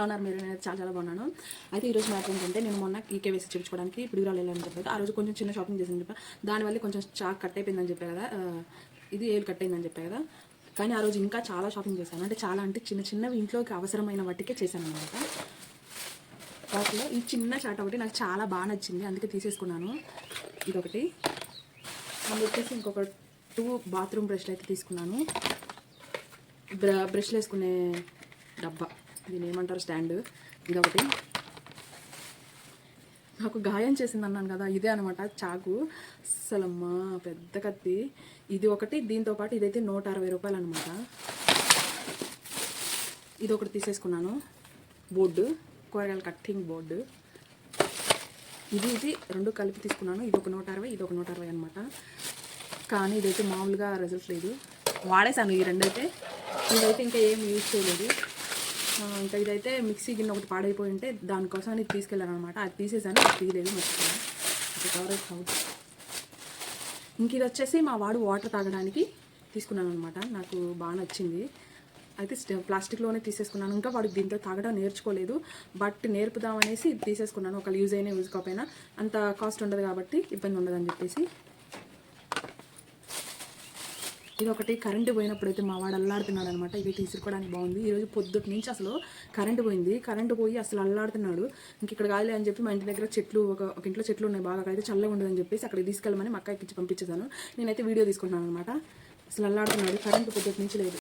ఎలా ఉన్నారు మీరు నేను చాలా చాలా బాగున్నాను. అయితే ఈరోజు మ్యాటర్ ఏంటంటే నేను మొన్న ఈకే వేసి చూపించుకోవడానికి పిడుగురాలు వెళ్ళాలని చెప్పాను ఆ రోజు కొంచెం చిన్న షాపింగ్ చేసింది చెప్పాను దానివల్ల కొంచెం చాక్ కట్ అయిపోయిందని చెప్పారు కదా. ఇది ఏళ్ళు కట్ అయిందని చెప్పారు కదా. కానీ ఆ రోజు ఇంకా చాలా షాపింగ్ చేశాను. అంటే చాలా అంటే చిన్న చిన్నవి ఇంట్లోకి అవసరమైన వాటికే చేశాను అనమాట వాటిలో ఈ చిన్న చాట్ ఒకటి నాకు చాలా బాగా నచ్చింది. అందుకే తీసేసుకున్నాను. ఇదొకటి. మళ్ళీ వచ్చేసి ఇంకొక టూ బాత్రూమ్ బ్రష్లు అయితే తీసుకున్నాను. బ్ర బ్రష్లు వేసుకునే డబ్బా. దీని ఏమంటారు స్టాండ్. ఇదొకటి. నాకు గాయం చేసింది అన్నాను కదా ఇదే అనమాట. చాకు. అసలమ్మా పెద్ద కత్తి. ఇది ఒకటి దీంతో పాటు ఇదైతే నూట అరవై రూపాయలు అనమాట. ఇది ఒకటి తీసేసుకున్నాను. బోర్డు. కూరగాయల కట్టింగ్ బోర్డు. ఇది ఇది రెండు కలిపి తీసుకున్నాను. ఇది ఒక నూట అరవై ఇది ఒక నూట అరవై అనమాట. కానీ ఇదైతే మామూలుగా రిజల్ట్ లేదు. వాడేసాను ఈ రెండైతే. ఇదైతే ఇంకా ఏం యూజ్ చేయలేదు. ఇంకా ఇదైతే మిక్సీ గిన్నె ఒకటి పాడైపోయి ఉంటే దానికోసం ఇది తీసుకెళ్ళాను అనమాట అది తీసేసాను అది తీయలేదు మర్చిపోయాను. కవర్ అవుట్ ఇంక ఇది వచ్చేసి మా వాడు వాటర్ తాగడానికి తీసుకున్నాను అనమాట నాకు బాగా నచ్చింది. అయితే ప్లాస్టిక్లోనే తీసేసుకున్నాను. ఇంకా వాడు దీంతో తాగడం నేర్చుకోలేదు. బట్ నేర్పుదాం అనేసి తీసేసుకున్నాను. ఒకళ్ళు యూజ్ అయినా యూజ్ కాకపోయినా అంత కాస్ట్ ఉండదు కాబట్టి ఇబ్బంది ఉండదని చెప్పేసి ఇది ఒకటి కరెంటు పోయినప్పుడు అయితే మా వాడు అల్లాడుతున్నాడు అనమాట ఇది తీసుకోవడానికి బాగుంది. ఈరోజు పొద్దుటి నుంచి అసలు కరెంటు పోయింది. కరెంటు పోయి అసలు అల్లాడుతున్నాడు. ఇంక ఇక్కడ కాదులే అని చెప్పి మా ఇంటి దగ్గర చెట్లు ఒక ఒక ఇంట్లో చెట్లు ఉన్నాయి బాగా. అక్కడైతే చల్లగా ఉండదని చెప్పేసి అక్కడ తీసుకెళ్ళమని మా అక్క పంపించేసాను నేనైతే వీడియో తీసుకుంటున్నాను అనమాట అసలు అల్లాడుతున్నాడు. కరెంటు పొద్దుటి నుంచి లేదు.